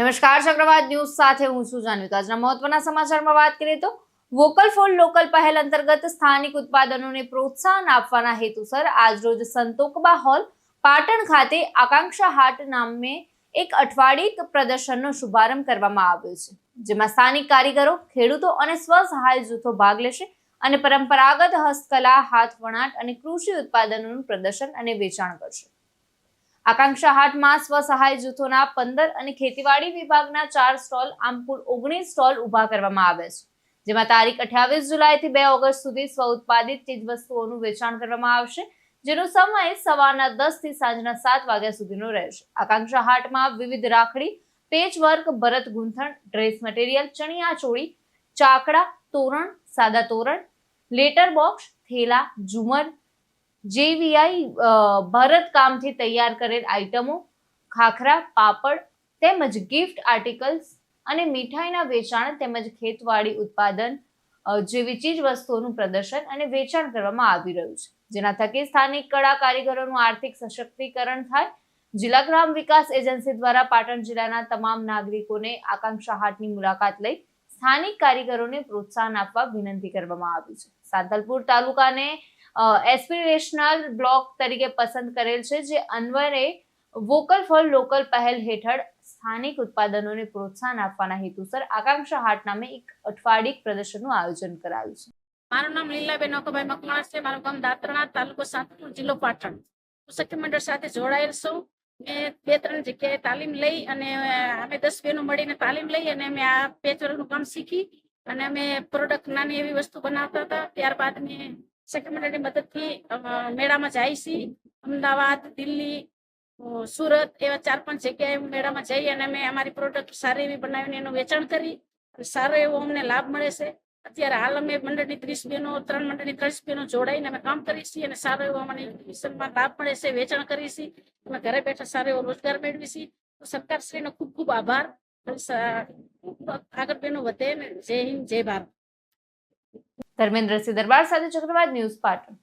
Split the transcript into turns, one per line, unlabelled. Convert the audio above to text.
નમસ્કાર, ચક્રવાત ન્યૂઝ સાથે હું છું જાનવી આજના મહત્વના સમાચારમાં વાત કરીએ તો વોકલ ફોર લોકલ પહેલ અંતર્ગત સ્થાનિક ઉત્પાદનોને પ્રોત્સાહન આપવાના હેતુસર આજરોજ સંતોકબા હોલ પાટણ ખાતે આકાંક્ષા હાટ નામે એક અઠવાડિક પ્રદર્શનનો શુભારંભ કરવામાં આવ્યો છે, જેમાં સ્થાનિક કારીગરો, ખેડૂતો અને સ્વસહાય જૂથો ભાગ લેશે અને પરંપરાગત હસ્તકલા, હાથ વણાટ અને કૃષિ ઉત્પાદનોનું પ્રદર્શન અને વેચાણ કરશે. આકાંક્ષા હાટમાં સ્વસહાય જૂથોના પંદર અને ખેતીવાડી વિભાગના ચાર સ્ટોલ, આમ કુલ ઓગણીસ સ્ટોલ ઊભા કરવામાં આવ્યા છે. જેમાં તારીખ અઠ્યાવીસ જુલાઈથી બે ઓગસ્ટ સુધી સ્વ ઉત્પાદિત ચીજવસ્તુઓનું વેચાણ કરવામાં આવશે, જેનો સમય સવારના દસથી સાંજના સાત વાગ્યા સુધીનો રહેશે. આકાંક્ષા હાટમાં વિવિધ રાખડી, પેચવર્ક, ભરત ગૂંથણ, ડ્રેસ મટીરિયલ, ચણિયા ચોળી, ચાકડા, તોરણ, સાદા તોરણ, લેટર બોક્સ, થેલા, ઝુમર જેવીઆઈ ભરતકામથી તૈયાર કરેલ આઇટમો ખાખરા, પાપડ તેમજ ગિફ્ટ આર્ટિકલ્સ અને મીઠાઈના વેચાણ તેમજ ખેતવાડી ઉત્પાદન જેવી ચીજ વસ્તુઓનું પ્રદર્શન અને વેચાણ કરવામાં આવી રહ્યું છે. જેના થકી સ્થાનિક કળા કારીગરોનું આર્થિક સશક્તિકરણ થાય. જિલ્લા ગ્રામ વિકાસ એજન્સી દ્વારા પાટણ જિલ્લાના તમામ નાગરિકોને આકાંક્ષા હાટની મુલાકાત લઈ સ્થાનિક કારીગરોને પ્રોત્સાહન આપવા વિનંતી કરવામાં આવી છે. સાંતલપુર તાલુકાને એસ્પિરેશનલ બ્લોક તરીકે પસંદ કરેલ છે, જે અન્વરે વોકલ ફોર લોકલ પહેલ હેઠળ સ્થાનિક ઉત્પાદનોને પ્રોત્સાહન આપવાના હેતુસર આકાંક્ષા હાટ નામે એક અઠવાડિક પ્રદર્શનનું આયોજન કરાયું છે.
મારું નામ લીલાબેન અકોભાઈ મકવાણ છે. મારું ગામ દાતરણા તાલુકો સાતપુર જિલ્લો પાટણ. સખી મંડળ સાથે જોડાયેલ છું. મેં બે ત્રણ જગ્યાએ તાલીમ લઈ અને અમે દસ બહેનો મળીને તાલીમ લઈ અને અમે આ પેચવર્કનું કામ શીખી અને અમે પ્રોડક્ટ નાની એવી વસ્તુ બનાવતા હતા. ત્યારબાદ મેં મંડળની મદદથી મેળામાં જાય છીએ અમદાવાદ, દિલ્હી સુરત એવા ચાર પાંચ જગ્યાએ મેળામાં જઈ અને અમે અમારી પ્રોડક્ટ સારી એવી બનાવીને એનું વેચાણ કરી. સારો એવો અમને લાભ મળે છે. અત્યારે હાલ અમે મંડળની ત્રીસ બહેનો, ત્રણ મંડળની ત્રીસ બહેનો જોડાઈને અમે કામ કરીએ છીએ અને સારો એવો અમને મિશનમાં લાભ મળે છે, વેચાણ કરીએ છીએ. અમે ઘરે બેઠા સારો એવો રોજગાર મેળવીએ છીએ. તો સરકારશ્રીનો ખૂબ ખૂબ આભાર. આગળ બહેનો વધે ને જય હિન્દ, જય ભારત.
ધર્મેન્દ્રસિંહ દરબાર સાથે ચક્રવાત ન્યૂઝ પાટણ.